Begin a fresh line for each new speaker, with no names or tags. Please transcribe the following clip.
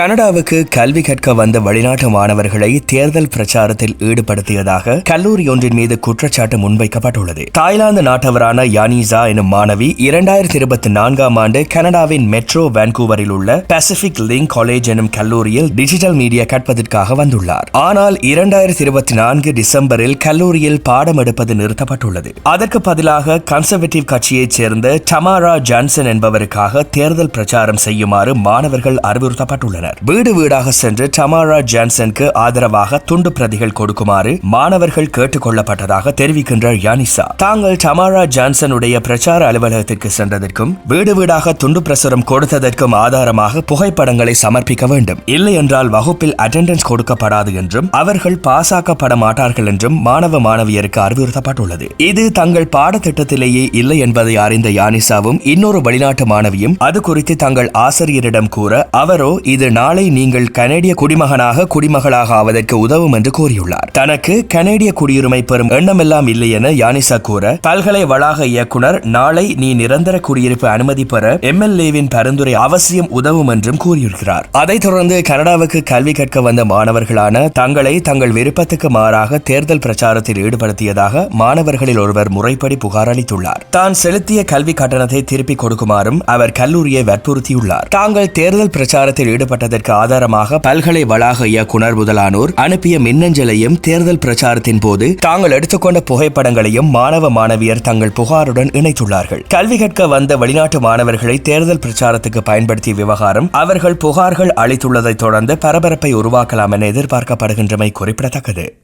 கனடாவுக்கு கல்வி கற்க வந்த வெளிநாட்டு மாணவர்களை தேர்தல் பிரச்சாரத்தில் ஈடுபடுத்தியதாக கல்லூரி ஒன்றின் மீது குற்றச்சாட்டு முன்வைக்கப்பட்டுள்ளது. தாய்லாந்து நாட்டவரான யானிசா எனும் மாணவி இரண்டாயிரத்தி இருபத்தி நான்காம் ஆண்டு கனடாவின் மெட்ரோ வான்கூவரில் உள்ள பசிபிக் லிங்க் காலேஜ் எனும் கல்லூரியில் டிஜிட்டல் மீடியா கற்பதற்காக வந்துள்ளார். ஆனால் இரண்டாயிரத்தி இருபத்தி நான்கு டிசம்பரில் கல்லூரியில் பாடம் எடுப்பது நிறுத்தப்பட்டுள்ளது. அதற்கு பதிலாக கன்சர்வேட்டிவ் கட்சியைச் சேர்ந்த டமாரா ஜான்சன் என்பவருக்காக தேர்தல் பிரச்சாரம் செய்யுமாறு மாணவர்கள் அறிவுறுத்தப்பட்டுள்ளனர். வீடு வீடாக சென்று டமாரா ஜான்சனுக்கு ஆதரவாக துண்டு பிரதிகள் கொடுக்குமாறு மாணவர்கள் கேட்டுக் கொள்ளப்பட்டதாக தெரிவிக்கின்றார் யானிசா தாங்கள் டமாரா ஜான்சனுடைய பிரச்சார அலுவலகத்திற்கு சென்றதற்கும் வீடு வீடாக துண்டு பிரசுரம் கொடுத்ததற்கும் ஆதாரமாக புகைப்படங்களை சமர்ப்பிக்க வேண்டும். இல்லை என்றால் வகுப்பில் அட்டெண்டன்ஸ் கொடுக்கப்படாது என்றும் அவர்கள் பாசாக்கப்பட மாட்டார்கள் என்றும் மாணவ மாணவியருக்கு அறிவுறுத்தப்பட்டுள்ளது. இது தங்கள் பாடத்திட்டத்திலேயே இல்லை என்பதை அறிந்த யானிசாவும் இன்னொரு வெளிநாட்டு மாணவியும் அது குறித்து தங்கள் ஆசிரியரிடம் கூற அவரோ இது நாளை நீங்கள் கனேடிய குடிமகனாக குடிமகளாக ஆவதற்கு உதவும் என்று கூறியுள்ளார். தனக்கு கனேடிய குடியுரிமை பெறும் எண்ணமெல்லாம் இல்லை என யானிசா கூற பல்கலை வளாக இயக்குனர் நாளை நீ நிரந்தர குடியிருப்பு அனுமதி பெற எம்எல்ஏவின் பரிந்துரை அவசியம் உதவும் என்றும் கூறியிருக்கிறார். அதைத் தொடர்ந்து கனடாவுக்கு கல்வி கற்க வந்த மாணவர்களான தங்களை தங்கள் விருப்பத்துக்கு மாறாக தேர்தல் பிரச்சாரத்தில் ஈடுபடுத்தியதாக மாணவர்களில் ஒருவர் முறைப்படி புகார் அளித்துள்ளார். தான் செலுத்திய கல்வி கட்டணத்தை திருப்பிக் கொடுக்குமாறும் அவர் கல்லூரியை வற்புறுத்தியுள்ளார். தாங்கள் தேர்தல் பிரச்சாரத்தில் ஈடுபட்ட ஈடுபட்டதற்கு ஆதாரமாக பல்கலை வளாக இயக்குனர் முதலானோர் அனுப்பிய மின்னஞ்சலையும் தேர்தல் பிரச்சாரத்தின் போது தாங்கள் எடுத்துக்கொண்ட புகைப்படங்களையும் மாணவ மாணவியர் தங்கள் புகாருடன் இணைத்துள்ளார்கள். கல்வி கற்க வந்த வெளிநாட்டு மாணவர்களை தேர்தல் பிரச்சாரத்துக்கு பயன்படுத்திய விவகாரம் அவர்கள் புகார்கள் அளித்துள்ளதைத் தொடர்ந்து பரபரப்பை உருவாக்கலாம் என எதிர்பார்க்கப்படுகின்றமை குறிப்பிடத்தக்கது.